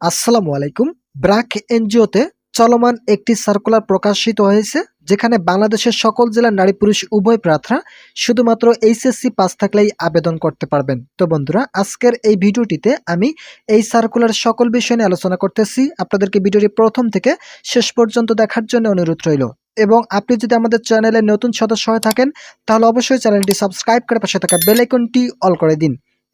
আসসালামু আলাইকুম। ব্র্যাক এনজিওতে চলমান একটি সার্কুলার প্রকাশিত হয়েছে, যেখানে বাংলাদেশের সকল জেলার নারী পুরুষ উভয় প্রার্থনা শুধুমাত্র এইচএসসি পাস থাকলেই আবেদন করতে পারবেন। তো বন্ধুরা, আজকের এই ভিডিওটিতে আমি এই সার্কুলার সকল বিষয় নিয়ে আলোচনা করতেছি। আপনাদেরকে ভিডিওটি প্রথম থেকে শেষ পর্যন্ত দেখার জন্য অনুরোধ রইল। এবং আপনি যদি আমাদের চ্যানেলে নতুন সদস্য হয়ে থাকেন, তাহলে অবশ্যই চ্যানেলটি সাবস্ক্রাইব করে পাশে থাকা বেল আইকনটি অল করে দিন।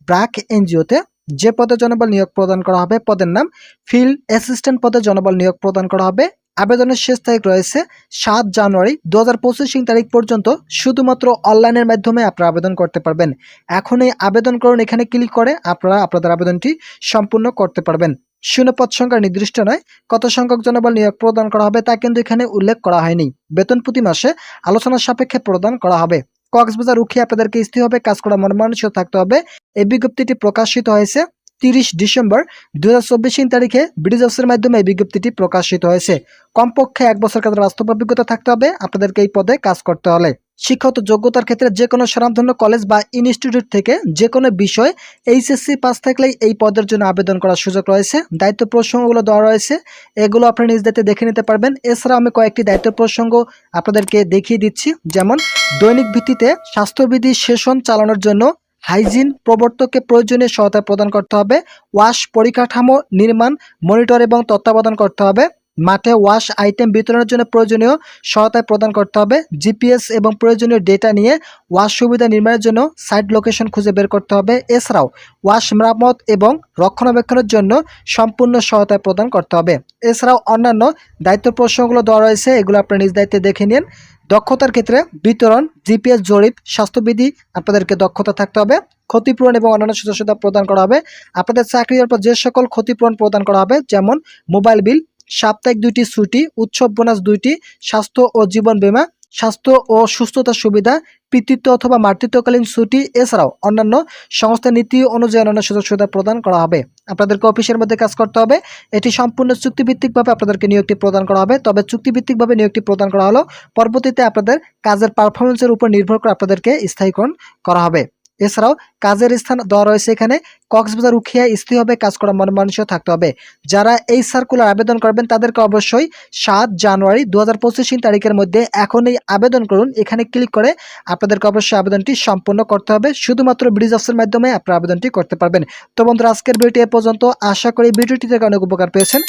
ব্র্যাক এনজিওতে যে পদে জনবল নিয়োগ প্রদান করা হবে, পদের নাম ফিল্ড অ্যাসিস্ট্যান্ট পদে জনবল নিয়োগ প্রদান করা হবে। আবেদনের শেষ তারিখ রয়েছে সাত জানুয়ারি দু হাজার পঁচিশ তারিখ পর্যন্ত, শুধুমাত্র অনলাইনের মাধ্যমে আপনারা আবেদন করতে পারবেন। এখন এই আবেদন করুন, এখানে ক্লিক করে আপনারা আপনাদের আবেদনটি সম্পূর্ণ করতে পারবেন। শূন্যপদ সংখ্যা নির্দিষ্ট নয়, কত সংখ্যক জনবল নিয়োগ প্রদান করা হবে তা কিন্তু এখানে উল্লেখ করা হয়নি। বেতন প্রতি মাসে আলোচনার সাপেক্ষে প্রদান করা হবে। কক্সবাজার উঠে আপনাদেরকে স্থিরভাবে কাজ করা মন মানসিক থাকতে হবে। এই বিজ্ঞপ্তিটি প্রকাশিত হয়েছে তিরিশ ডিসেম্বর দু হাজার তারিখে। ব্রিটিশ অফিসের মাধ্যমে এই বিজ্ঞপ্তিটি প্রকাশিত হয়েছে। কমপক্ষে এক বছর কাজের বাস্তব অভিজ্ঞতা থাকতে হবে। আপনাদেরকে এই পদে কাজ করতে হলে। শিক্ষাগত যোগ্যতার ক্ষেত্রে যে কোনো স্বনামধন্য কলেজ বা ইনস্টিটিউট থেকে যে কোনো বিষয় এইচএসসি পাস থাকলেই এই পদের জন্য আবেদন করার সুযোগ রয়েছে। দায়িত্ব প্রসঙ্গগুলো দেওয়া রয়েছে। এগুলো আপনি নিজ দায়িত্বে দেখে নিতে পারবেন। এছাড়া আমি কয়েকটি দায়িত্ব প্রসঙ্গ আপনাদেরকে দেখিয়ে দিচ্ছি। যেমন, দৈনিক ভিত্তিতে স্বাস্থ্যবিধি সেশন চালানোর জন্য হাইজিন প্রবর্তককে প্রয়োজনীয় সহায়তা প্রদান করতে হবে। ওয়াশ পরিকাঠামো নির্মাণ, মনিটর এবং তত্ত্বাবধান করতে হবে। মাঠে ওয়াশ আইটেম বিতরণের জন্য প্রয়োজনীয় সহায়তা প্রদান করতে হবে। জিপিএস এবং প্রয়োজনীয় ডেটা নিয়ে ওয়াশ সুবিধা নির্মাণের জন্য সাইট লোকেশন খুঁজে বের করতে হবে। এছাড়াও ওয়াশ মেরামত এবং রক্ষণাবেক্ষণের জন্য সম্পূর্ণ সহায়তা প্রদান করতে হবে। এছাড়াও অন্যান্য দায়িত্ব প্রসঙ্গগুলো দেওয়া রয়েছে, এগুলো আপনার নিজ দায়িত্বে দেখে নিন। দক্ষতার ক্ষেত্রে বিতরণ জিপিএস জরিপ, স্বাস্থ্যবিধি আপনাদেরকে দক্ষতা থাকতে হবে। ক্ষতিপূরণ এবং অন্যান্য সুযোগ সুবিধা প্রদান করা হবে। আপনাদের চাকরির পর যে সকল ক্ষতিপূরণ প্রদান করা হবে, যেমন মোবাইল বিল সাপ্তাহিক দুইটি ছুটি, উৎসব বোনাস দুইটি, স্বাস্থ্য ও জীবন বীমা, স্বাস্থ্য ও সুস্থতার সুবিধা, পিতৃত্ব অথবা মাতৃত্বকালীন ছুটি, এছাড়াও অন্যান্য সংস্থার নীতি অনুযায়ী অন্যান্য সুযোগ সুবিধা প্রদান করা হবে। আপনাদেরকে অফিসের মধ্যে কাজ করতে হবে। এটি সম্পূর্ণ চুক্তিভিত্তিকভাবে আপনাদেরকে নিয়োগটি প্রদান করা হবে। তবে চুক্তিভিত্তিকভাবে নিয়োগটি প্রদান করা হলো পরবর্তীতে আপনাদের কাজের পারফরমেন্সের উপর নির্ভর করে আপনাদেরকে স্থায়ীকরণ করা হবে। এছাড়াও কাজের স্থান দেওয়া রয়েছে এখানে। কক্সবাজার, উখিয়া স্থিরভাবে কাজ করা মন মানুষও থাকতে হবে। যারা এই সার্কুলার আবেদন করবেন, তাদেরকে অবশ্যই সাত জানুয়ারি দু হাজার পঁচিশ তারিখের মধ্যে এখনই আবেদন করুন। এখানে ক্লিক করে আপনাদেরকে অবশ্যই আবেদনটি সম্পূর্ণ করতে হবে। শুধুমাত্র ব্রিজ অফিসের মাধ্যমে আপনারা আবেদনটি করতে পারবেন। তো বন্ধুরা, আজকের ভিডিওটি এ পর্যন্ত। আশা করি ভিডিওটি থেকে অনেক উপকার পেয়েছেন।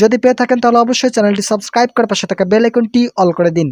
যদি পেয়ে থাকেন, তাহলে অবশ্যই চ্যানেলটি সাবস্ক্রাইব করে পাশে থাকা বেল আইকনটি অল করে দিন।